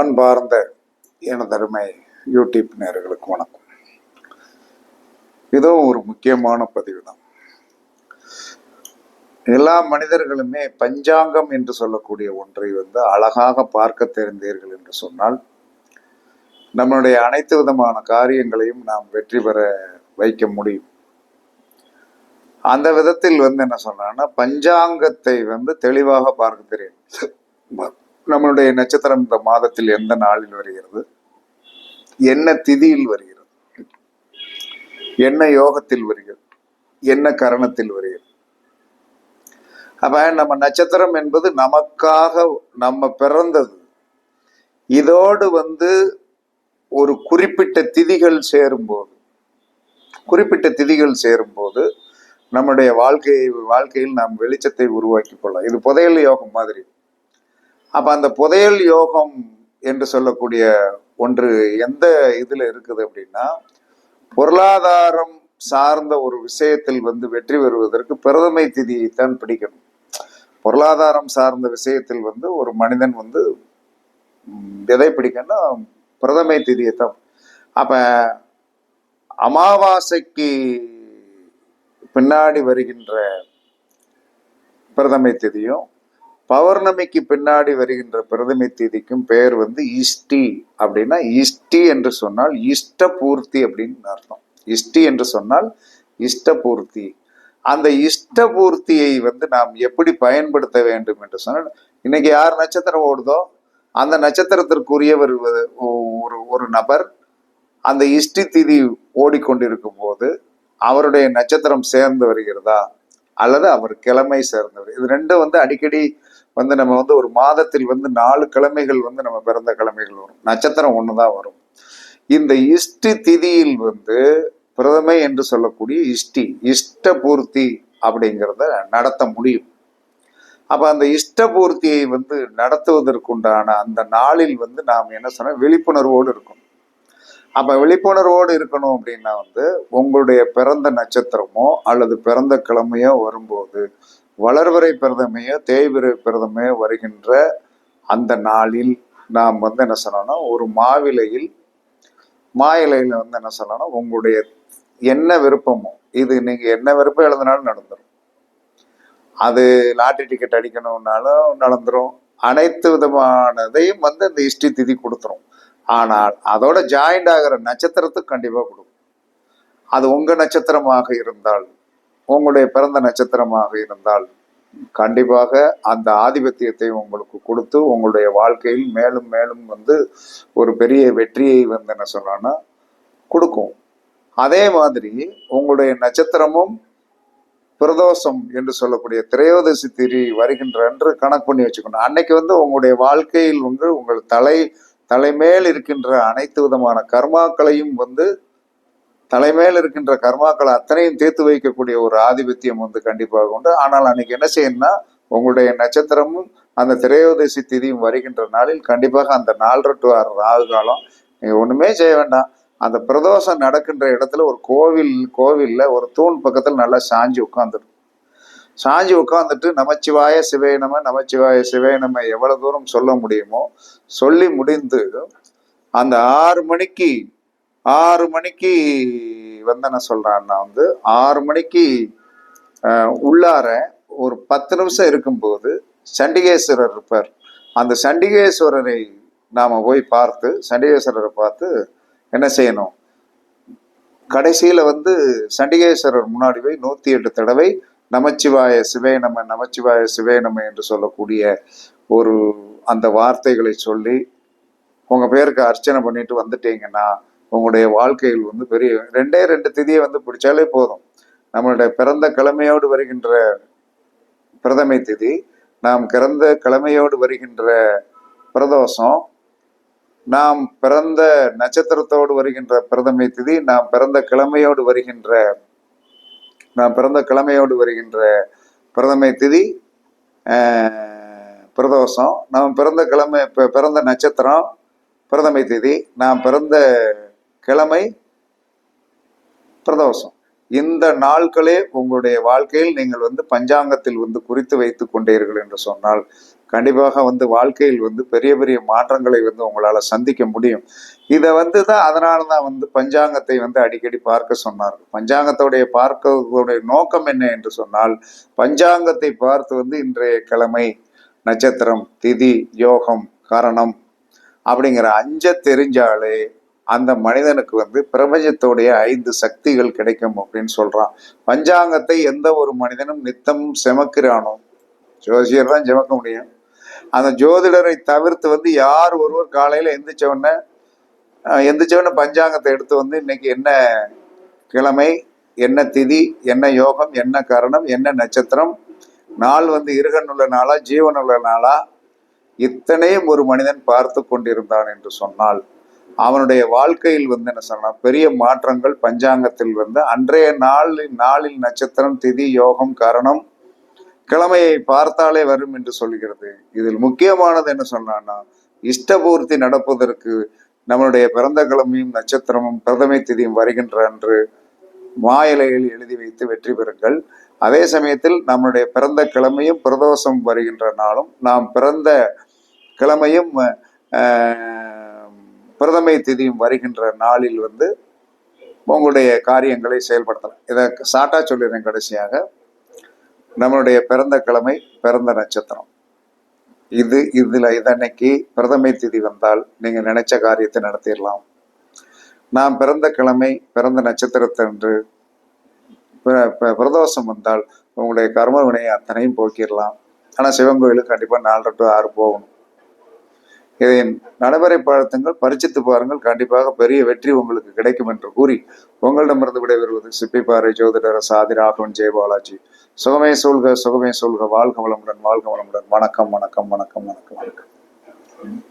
அன்பார்ந்த எனதருமை யூடியூப் நேர்களுக்கு வணக்கம். இதுவும் ஒரு முக்கியமான பதிவு தான் எல்லா மனிதர்களுமே பஞ்சாங்கம் என்று சொல்லக்கூடிய ஒன்றை வந்து அழகாக பார்க்க தெரிந்தீர்கள் என்று சொன்னால் நம்மளுடைய அனைத்து விதமான காரியங்களையும் நாம் வெற்றி பெற வைக்க முடியும். அந்த விதத்தில் வந்து என்ன சொன்னான்னா பஞ்சாங்கத்தை வந்து தெளிவாக பார்க்க தெரியும். நம்மளுடைய நட்சத்திரம் இந்த மாதத்தில் எந்த நாளில் வருகிறது? என்ன திதியில் வருகிறது? என்ன யோகத்தில் வருகிறது? என்ன கரணத்தில் வருகிறது? அப்ப நம்ம நட்சத்திரம் என்பது நமக்காக நம்ம பிறந்தது. இதோடு வந்து ஒரு குறிப்பிட்ட திதிகள் சேரும்போது குறிப்பிட்ட திதிகள் சேரும்போது நம்முடைய வாழ்க்கையை வாழ்க்கையில் நாம் வெளிச்சத்தை உருவாக்கி கொள்ளலாம். இது புதையல் யோகம் மாதிரி. அப்ப அந்த புதையல் யோகம் என்று சொல்லக்கூடிய ஒன்று எந்த இதுல இருக்குது அப்படின்னா பொருளாதாரம் சார்ந்த ஒரு விஷயத்தில் வந்து வெற்றி பெறுவதற்கு பிரதமை திதியைத்தான் பிடிக்கணும். பொருளாதாரம் சார்ந்த விஷயத்தில் வந்து ஒரு மனிதன் வந்து எதை பிடிக்கணும்னா பிரதமை திதியைத்தான். அப்ப அமாவாசைக்கு பின்னாடி வருகின்ற பிரதமை திதியும் பௌர்ணமிக்கு பின்னாடி வருகின்ற பிரதமை திதிக்கும் பெயர் வந்து இஷ்டி அப்படின்னா இஷ்டி என்று சொன்னால் இஷ்ட பூர்த்தி அப்படின்னு அர்த்தம். இஷ்டி என்று சொன்னால் இஷ்ட பூர்த்தி அந்த இஷ்ட பூர்த்தியை வந்து நாம் எப்படி பயன்படுத்த வேண்டும் என்று சொன்னால் இன்னைக்கு யார் நட்சத்திரம் ஓடுதோ அந்த நட்சத்திரத்திற்குரியவர் வ- ஒரு ஒரு நபர் அந்த இஷ்டி திதி ஓடிக்கொண்டிருக்கும் போது அவருடைய நட்சத்திரம் சேர்ந்து வருகிறதா? அல்லது அவர் கிழமை சேர்ந்தவர்? இது ரெண்டும் வந்து அடிக்கடி வந்து நம்ம வந்து ஒரு மாதத்தில் வந்து நாலு கிழமைகள் வந்து நம்ம பிறந்த கிழமைகள் வரும். நட்சத்திரம் ஒன்று தான் வரும். இந்த இஷ்டி திதியில் வந்து பிரதமை என்று சொல்லக்கூடிய இஷ்டி இஷ்ட பூர்த்தி அப்படிங்கிறத நடத்த முடியும். அப்போ அந்த இஷ்டபூர்த்தியை வந்து நடத்துவதற்குண்டான அந்த நாளில் வந்து நாம் என்ன சொன்ன விழிப்புணர்வோடு இருக்கும் அப்ப விழிப்புணர்வோடு இருக்கணும் அப்படின்னா வந்து உங்களுடைய பிறந்த நட்சத்திரமோ அல்லது பிறந்த கிழமையோ வரும்போது வளர்வரை பிரதமையோ தேய்விரை பிரதமையோ வருகின்ற அந்த நாளில் நாம் வந்து என்ன சொல்லணும்னா ஒரு மாவிலையில் மா வந்து என்ன சொல்லணும் உங்களுடைய என்ன விருப்பமோ இது நீங்க என்ன விருப்பம் எழுதினாலும் நடந்துரும். அது லாட்டரி டிக்கெட் அடிக்கணும்னாலும் நடந்துரும். அனைத்து விதமானதையும் வந்து இந்த இஷ்டி திதி கொடுத்துரும். ஆனால் அதோட ஜாயிண்ட் ஆகிற நட்சத்திரத்துக்கு கண்டிப்பாக கொடுக்கும். அது உங்கள் நட்சத்திரமாக இருந்தால் உங்களுடைய பிறந்த நட்சத்திரமாக இருந்தால் கண்டிப்பாக அந்த ஆதிபத்தியத்தை உங்களுக்கு கொடுத்து உங்களுடைய வாழ்க்கையில் மேலும் மேலும் வந்து ஒரு பெரிய வெற்றியை வந்து என்ன சொல்லலாம்னா கொடுக்கும். அதே மாதிரி உங்களுடைய நட்சத்திரமும் பிரதோஷம் என்று சொல்லக்கூடிய திரையோதசி திரி வருகின்ற என்று கணக்கு பண்ணி வச்சுக்கணும். அன்னைக்கு வந்து உங்களுடைய வாழ்க்கையில் வந்து உங்கள் தலை தலைமேல் இருக்கின்ற அனைத்து விதமான கர்மாக்களையும் வந்து தலைமையில் இருக்கின்ற கர்மாக்களை அத்தனையும் தீர்த்து வைக்கக்கூடிய ஒரு ஆதிபத்தியம் வந்து கண்டிப்பாக உண்டு. ஆனால் அன்னைக்கு என்ன செய்யணும்னா உங்களுடைய நட்சத்திரமும் அந்த திரையோதசி திதியும் வருகின்ற நாளில் கண்டிப்பாக அந்த நாலரை டு ஆறு ராகு காலம் நீங்கள் ஒன்றுமே செய்ய வேண்டாம். அந்த பிரதோஷம் நடக்கின்ற இடத்துல ஒரு கோவில் கோவிலில் ஒரு தூண் பக்கத்தில் நல்லா சாஞ்சி உட்காந்துடும் சாஞ்சி உட்காந்துட்டு நமச்சிவாய சிவே நம நமச்சிவாய சிவே நம்ம எவ்வளவு தூரம் சொல்ல முடியுமோ சொல்லி முடிந்து அந்த ஆறு மணிக்கு ஆறு மணிக்கு வந்து என்ன சொல்றான்னா வந்து ஆறு மணிக்கு உள்ளார ஒரு பத்து நிமிஷம் இருக்கும்போது சண்டிகேஸ்வரர் இருப்பார். அந்த சண்டிகேஸ்வரரை நாம போய் பார்த்து சண்டிகேஸ்வரரை பார்த்து என்ன செய்யணும்? கடைசியில வந்து சண்டிகேஸ்வரர் முன்னாடி போய் நூத்தி எட்டு தடவை நமச்சிவாய சிவே நம நமச்சிவாய சிவே நம என்று சொல்லக்கூடிய ஒரு அந்த வார்த்தைகளை சொல்லி உங்க பேருக்கு அர்ச்சனை பண்ணிட்டு வந்துட்டீங்கன்னா உங்களுடைய வாழ்க்கையில் வந்து பெரிய ரெண்டே ரெண்டு திதியை வந்து பிடிச்சாலே போதும். நம்மளுடைய பிறந்த கிழமையோடு வருகின்ற பிரதமை திதி நாம் பிறந்த கிழமையோடு வருகின்ற பிரதோஷம் நாம் பிறந்த நட்சத்திரத்தோடு வருகின்ற பிரதமை திதி நாம் பிறந்த கிழமையோடு வருகின்ற நான் பிறந்த கிழமையோடு வருகின்ற பிரதமை திதி ஆஹ், பிரதோஷம். நாம் பிறந்த கிழமை இப்போ பிறந்த நட்சத்திரம் பிரதமை திதி. நாம் பிறந்த கிழமை பிரதோஷம். இந்த நாட்களே உங்களுடைய வாழ்க்கையில் நீங்கள் வந்து பஞ்சாங்கத்தில் வந்து குறித்து வைத்துக் கொண்டீர்கள் என்று சொன்னால் கண்டிப்பாக வந்து வாழ்க்கையில் வந்து பெரிய பெரிய மாற்றங்களை வந்து உங்களால் சந்திக்க முடியும். இதை வந்து தான் அதனால தான் வந்து பஞ்சாங்கத்தை வந்து அடிக்கடி பார்க்க சொன்னார் பஞ்சாங்கத்தோடைய பார்க்கக்கூடிய நோக்கம் என்ன என்று சொன்னால் பஞ்சாங்கத்தை பார்த்து வந்து இன்றைய கிழமை நட்சத்திரம் திதி யோகம் கரணம் அப்படிங்கிற அஞ்ச தெரிஞ்சாலே அந்த மனிதனுக்கு வந்து பிரபஞ்சத்தோடைய ஐந்து சக்திகள் கிடைக்கும் அப்படின்னு சொல்றான். பஞ்சாங்கத்தை எந்த ஒரு மனிதனும் நித்தம் செமக்கிறானோ? ஜோசியர் தான் ஜெமக்க முடியும். அந்த ஜோதிடரை தவிர்த்து வந்து யார் ஒருவர் காலையில் எந்திரிச்சவொடனே எந்திரிச்சவொடனே பஞ்சாங்கத்தை எடுத்து வந்து இன்னைக்கு என்ன கிழமை என்ன திதி என்ன யோகம் என்ன கரணம் என்ன நட்சத்திரம் நாள் வந்து இருகனுள்ள நாளா ஜீவனுள்ள நாளா இத்தனையும் ஒரு மனிதன் பார்த்து கொண்டிருந்தான் என்று சொன்னால் அவனுடைய வாழ்க்கையில் வந்து என்ன சொன்னால் பெரிய மாற்றங்கள் பஞ்சாங்கத்தில் வந்து அன்றைய நாளில் நாளில் நட்சத்திரம் திதி யோகம் கரணம் கிழமையை பார்த்தாலே வரும் என்று சொல்கிறது. இதில் முக்கியமானது என்ன சொன்னான்னா இஷ்டபூர்த்தி நடப்பதற்கு நம்மளுடைய பிறந்த கிழமையும் நட்சத்திரமும் பிரதமை திதியும் வருகின்ற அன்று மாயிலையில் எழுதி வைத்து வெற்றி பெறுங்கள். அதே சமயத்தில் நம்மளுடைய பிறந்த கிழமையும் பிரதோஷம் வருகின்ற நாளும் நாம் பிறந்த கிழமையும் பிரதமை திதியும் வருகின்ற நாளில் வந்து உங்களுடைய காரியங்களை செயல்படுத்தலாம். இதை சாட்டா சொல்லிடுறேன் கடைசியாக. நம்மளுடைய பிறந்த கிழமை பிறந்த நட்சத்திரம். இது இதுல இதன்னைக்கு பிரதமை திதி வந்தால் நீங்க நினைச்ச காரியத்தை நடத்திடலாம். நாம் பிறந்த கிழமை பிறந்த நட்சத்திரத்தன்று பிர- பிரதோஷம் வந்தால் உங்களுடைய கர்ம வினையை அத்தனையும் போக்கிடலாம். ஆனா சிவன் கோயிலுக்கு கண்டிப்பா நாலு டு ஆறு போகணும். இதை நடைமுறைப்படுத்துங்கள் பரிச்சித்து பாருங்கள். கண்டிப்பாக பெரிய வெற்றி உங்களுக்கு கிடைக்கும் என்று கூறி உங்களிடமிருந்து விடைபெறுவது சிப்பிப்பாறை ஜோதிடர் சாதி ராகவன் ஜெயபாலாஜி சுகமே சொல்க சுகமே சொல்க வாழ்க வளமுடன் வாழ்க வளமுடன். வணக்கம் வணக்கம் வணக்கம் வணக்கம் வணக்கம்.